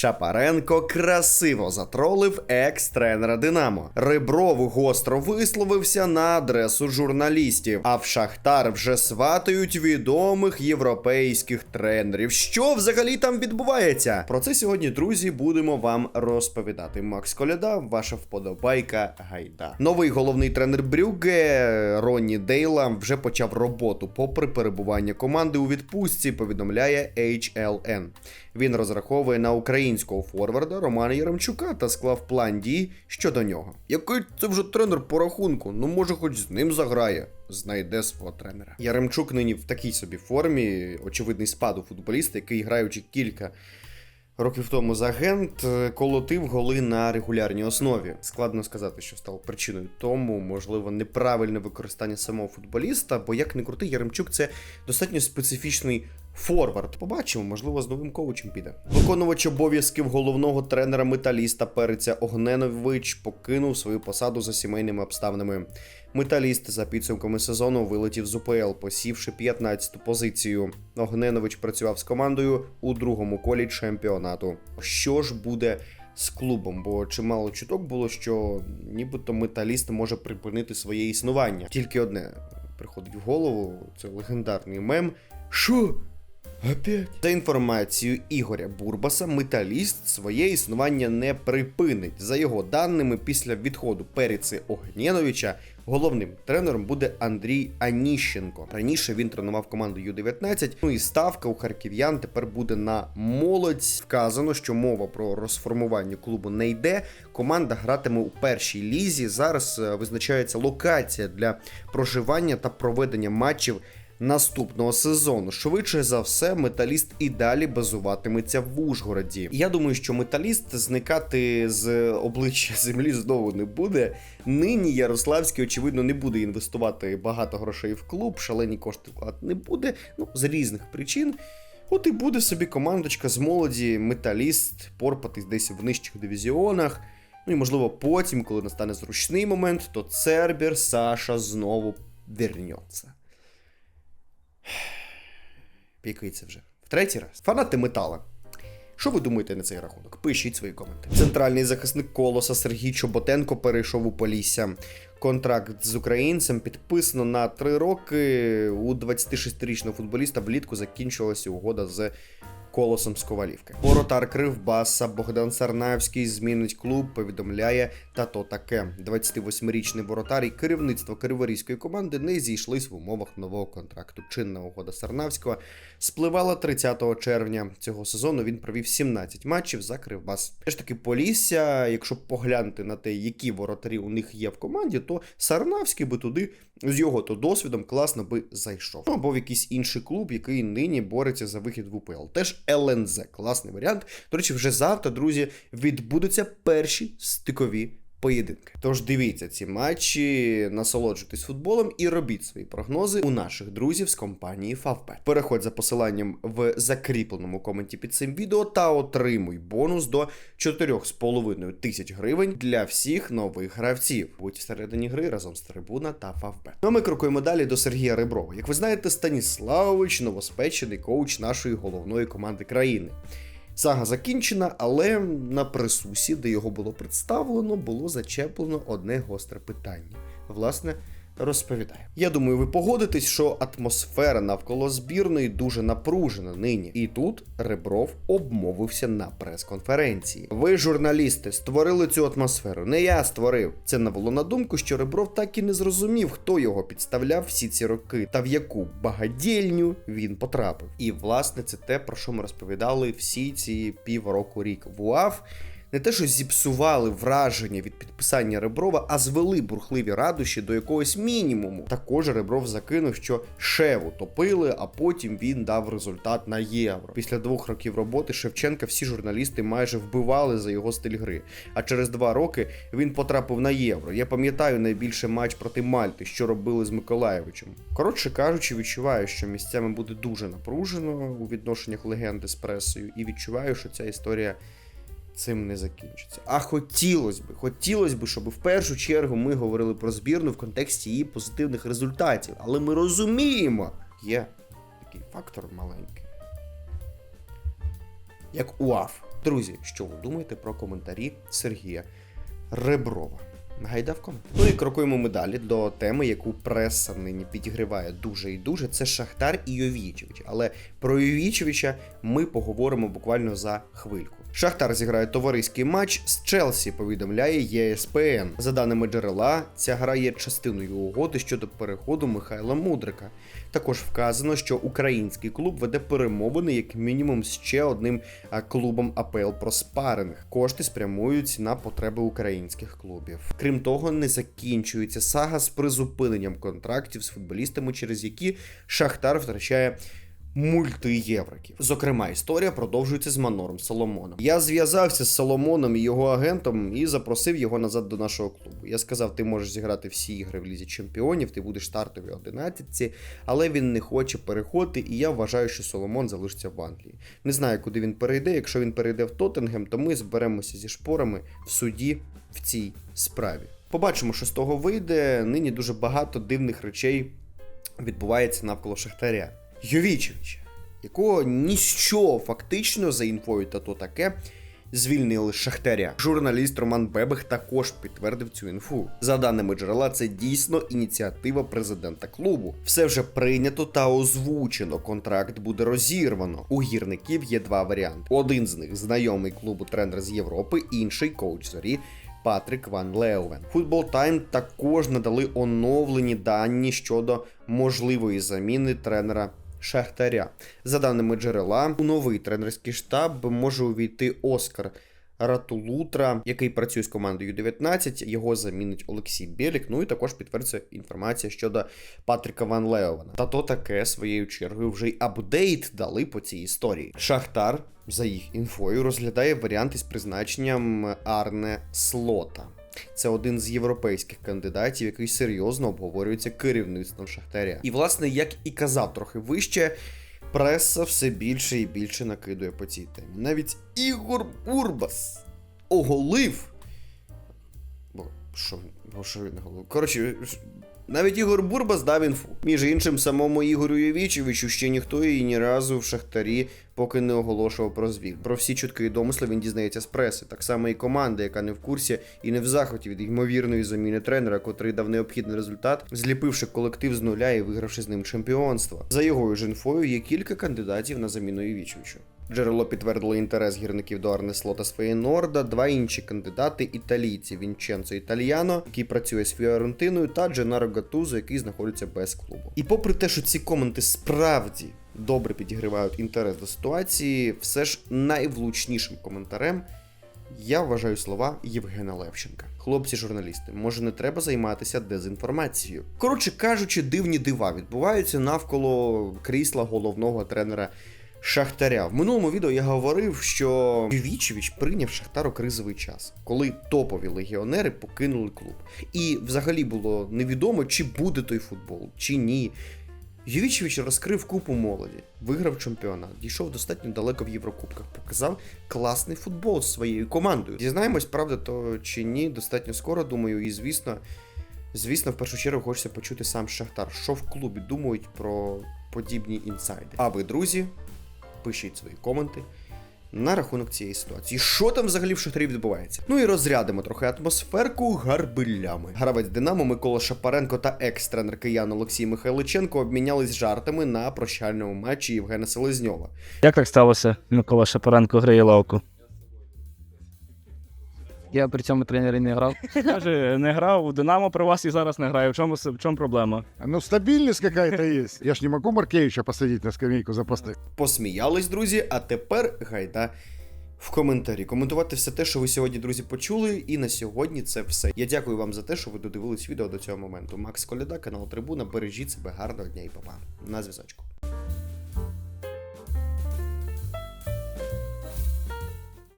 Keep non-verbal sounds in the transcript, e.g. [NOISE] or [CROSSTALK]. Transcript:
Шапаренко красиво затролив екс-тренера Динамо. Ребров гостро висловився на адресу журналістів. А в Шахтар вже сватають відомих європейських тренерів. Що взагалі там відбувається? Про це сьогодні, друзі, будемо вам розповідати. Макс Коляда, ваша вподобайка гайда. Новий головний тренер Брюгге Ронні Дейла вже почав роботу попри перебування команди у відпустці. Повідомляє HLN. Він розраховує на українського форварда Романа Яремчука та склав план дій щодо нього. Який це вже тренер по рахунку? Ну може, хоч з ним заграє. Знайде свого тренера. Яремчук нині в такій собі формі. Очевидний спад у футболіста, який граючи кілька. Років тому за агент е, колотив голи на регулярній основі. Складно сказати, що стало причиною тому, можливо, неправильне використання самого футболіста, бо як не крутий, Яремчук це достатньо специфічний форвард. Побачимо, можливо, з новим коучем піде. Виконувач обов'язків головного тренера металіста Переця Огненович покинув свою посаду за сімейними обставинами. Металіст за підсумками сезону вилетів з УПЛ, посівши 15-ту позицію. Огненович працював з командою у другому колі чемпіонату. Що ж буде з клубом? Бо чимало чуток було, що нібито металіст може припинити своє існування. Тільки одне приходить в голову: це легендарний мем. Що? Опять? За інформацією Ігоря Бурбаса, металіст своє існування не припинить. За його даними, після відходу Періци Огнєновича головним тренером буде Андрій Аніщенко. Раніше він тренував команду Ю-19. Ну і ставка у харків'ян тепер буде на молодь. Вказано, що мова про розформування клубу не йде. Команда гратиме у першій лізі. Зараз е, визначається локація для проживання та проведення матчів наступного сезону. Швидше за все, металіст і далі базуватиметься в Ужгороді. Я думаю, що металіст зникати з обличчя землі знову не буде. Нині Ярославський, очевидно, не буде інвестувати багато грошей в клуб, шалені кошти вкладати не буде. Ну, з різних причин. От і буде собі командочка з молоді, металіст, порпатись десь в нижчих дивізіонах. Ну і можливо потім, коли настане зручний момент, то Цербер Саша знову вернеться. [SIGHS] Пікається вже. В третій раз. Фанати метала. Що ви думаєте на цей рахунок? Пишіть свої коменти. Центральний захисник колоса Сергій Чоботенко перейшов у Полісся. Контракт з українцем підписано на 3 роки. У 26-річного футболіста влітку закінчилася угода з колосом з Ковалівки. Воротар Кривбаса Богдан Сарнаївський змінить клуб, повідомляє та то таке. 28-річний воротар і керівництво криворізької команди не зійшлись в умовах нового контракту. Чинна угода Сарнавського спливала 30 червня цього сезону. Він провів 17 матчів за Кривбас. Ж таки Полісся, якщо поглянути на те, які воротарі у них є в команді, то Сарнавський би туди з його то досвідом класно би зайшов. Ну, або в якийсь інший клуб, який нині бореться за вихід в УПЛ. Теж ЛНЗ. Класний варіант. До речі, вже завтра, друзі, відбудуться перші стикові поєдинки. Тож дивіться ці матчі, насолоджуйтесь футболом і робіть свої прогнози у наших друзів з компанії Favbet. Переходь за посиланням в закріпленому коменті під цим відео та отримуй бонус до 4,5 тисяч гривень для всіх нових гравців. Будь всередині гри разом з Трибуна та Favbet. Ну а ми крокуємо далі до Сергія Реброва. Як ви знаєте, Станіславович новоспечений коуч нашої головної команди країни. Сага закінчена, але на присусі, де його було представлено, було зачеплено одне гостре питання. Власне, розповідає. Я думаю, ви погодитесь, що атмосфера навколо збірної дуже напружена нині. І тут Ребров обмовився на прес-конференції. Ви, журналісти, створили цю атмосферу. Не я створив. Це навело на думку, що Ребров так і не зрозумів, хто його підставляв всі ці роки, та в яку багадільню він потрапив. І власне це те, про що ми розповідали всі ці півроку рік. В УАФ не те, що зіпсували враження від підписання Реброва, а звели бурхливі радощі до якогось мінімуму. Також Ребров закинув, що Шеву топили, а потім він дав результат на євро. Після двох років роботи Шевченка всі журналісти майже вбивали за його стиль гри. А через два роки він потрапив на євро. Я пам'ятаю найбільше матч проти Мальти, що робили з Миколаєвичем. Коротше кажучи, відчуваю, що місцями буде дуже напружено у відношеннях легенди з пресою, і відчуваю, що ця історія цим не закінчиться. А хотілося б, хотілося б, щоб в першу чергу ми говорили про збірну в контексті її позитивних результатів. Але ми розуміємо, є такий фактор маленький. Як УАФ. Друзі, що ви думаєте про коментарі Сергія Реброва? Гайда в комент. Ну і крокуємо ми далі до теми, яку преса нині підігриває дуже і дуже. Це Шахтар і Йовічевич. Але про Йовічевича ми поговоримо буквально за хвильку. Шахтар зіграє товариський матч з Челсі, повідомляє ЄСПН. За даними джерела, ця гра є частиною угоди щодо переходу Михайла Мудрика. Також вказано, що український клуб веде перемовини як мінімум з ще одним клубом АПЛ про спаринг. Кошти спрямують на потреби українських клубів. Крім того, не закінчується сага з призупиненням контрактів з футболістами, через які Шахтар втрачає. Мультиєвриків. Зокрема, історія продовжується з Манором Соломоном. Я зв'язався з Соломоном і його агентом і запросив його назад до нашого клубу. Я сказав: ти можеш зіграти всі ігри в лізі чемпіонів, ти будеш стартові 11, але він не хоче переходити, і я вважаю, що Соломон залишиться в Англії. Не знаю, куди він перейде. Якщо він перейде в Тоттенгем, то ми зберемося зі шпорами в суді в цій справі. Побачимо, що з того вийде. Нині дуже багато дивних речей відбувається навколо Шахтаря. Йовічевича, якого ніщо фактично за інфою та то таке. Звільнили Шахтаря. Журналіст Роман Бебех також підтвердив цю інфу. За даними джерела, це дійсно ініціатива президента клубу. Все вже прийнято та озвучено. Контракт буде розірвано. У гірників є два варіанти. Один з них знайомий клубу тренер з Європи, інший коуч зорі. Патрік Ван Леовен. Футбол Тайм також надали оновлені дані щодо можливої заміни тренера Шахтаря. За даними джерела, у новий тренерський штаб може увійти Оскар Ратулутра, який працює з командою 19. Його замінить Олексій Білік. Ну і також підтвердиться інформація щодо Патріка Ван Леована. Та то таке своєю чергою вже й апдейт дали по цій історії. Шахтар, за їх інфою, розглядає варіанти з призначенням Арне Слота. Це один з європейських кандидатів, який серйозно обговорюється керівництвом Шахтаря. І, власне, як і казав трохи вище, преса все більше і більше накидує по цій темі. Навіть Ігор Бурбас оголив. Бо що, що він оголив? Коротше, навіть Ігор Бурбас дав інфу. Між іншим, самому Ігорю Євічевичу ще ніхто її ні разу в Шахтарі поки не оголошував про звіт. Про всі чутки і домисли він дізнається з преси. Так само і команда, яка не в курсі і не в захваті від ймовірної заміни тренера, котрий дав необхідний результат, зліпивши колектив з нуля і вигравши з ним чемпіонство. За його ж інфою є кілька кандидатів на заміну Євічевичу. Джерело підтвердило інтерес гірників до Арне Слота з Фейнорда, два інші кандидати італійці Вінченцо Італіано, який працює з Фіорентиною, та Дженаро Гатузо, який знаходиться без клубу. І попри те, що ці коменти справді добре підігривають інтерес до ситуації, все ж найвлучнішим коментарем я вважаю слова Євгена Левченка. Хлопці журналісти, може не треба займатися дезінформацією. Коротше кажучи, дивні дива відбуваються навколо крісла головного тренера Шахтаря. В минулому відео я говорив, що Вічевич прийняв Шахтар у кризовий час, коли топові легіонери покинули клуб. І взагалі було невідомо, чи буде той футбол, чи ні. Ювічевич розкрив купу молоді, виграв чемпіонат, дійшов достатньо далеко в Єврокубках, показав класний футбол з своєю командою. Дізнаємось, правда, то чи ні, достатньо скоро, думаю, і звісно, звісно, в першу чергу хочеться почути сам Шахтар, що в клубі думають про подібні інсайди. А ви, друзі, пишіть свої коменти. На рахунок цієї ситуації, що там взагалі в Шахтарі відбувається? Ну і розрядимо трохи атмосферку гарбилями. Гравець Динамо Микола Шапаренко та екс-тренер киян Олексій Михайличенко обмінялись жартами на прощальному матчі Євгена Селезньова. Як так сталося, Микола Шапаренко грає лавку? Я при цьому тренері не грав. Каже, не грав у Динамо при вас і зараз не грає. В чому, в чому проблема? Ну, стабильность какая-то есть. Я ж не могу Маркевича посадить на скамейку запасных. Посміялись, друзі, а тепер гайда. В коментарі коментувати все те, що ви сьогодні, друзі, почули. І на сьогодні це все. Я дякую вам за те, що ви додивились відео до цього моменту. Макс Коляда, канал Трибуна. Бережіть себе гарного дня і папа. На зв'язочку.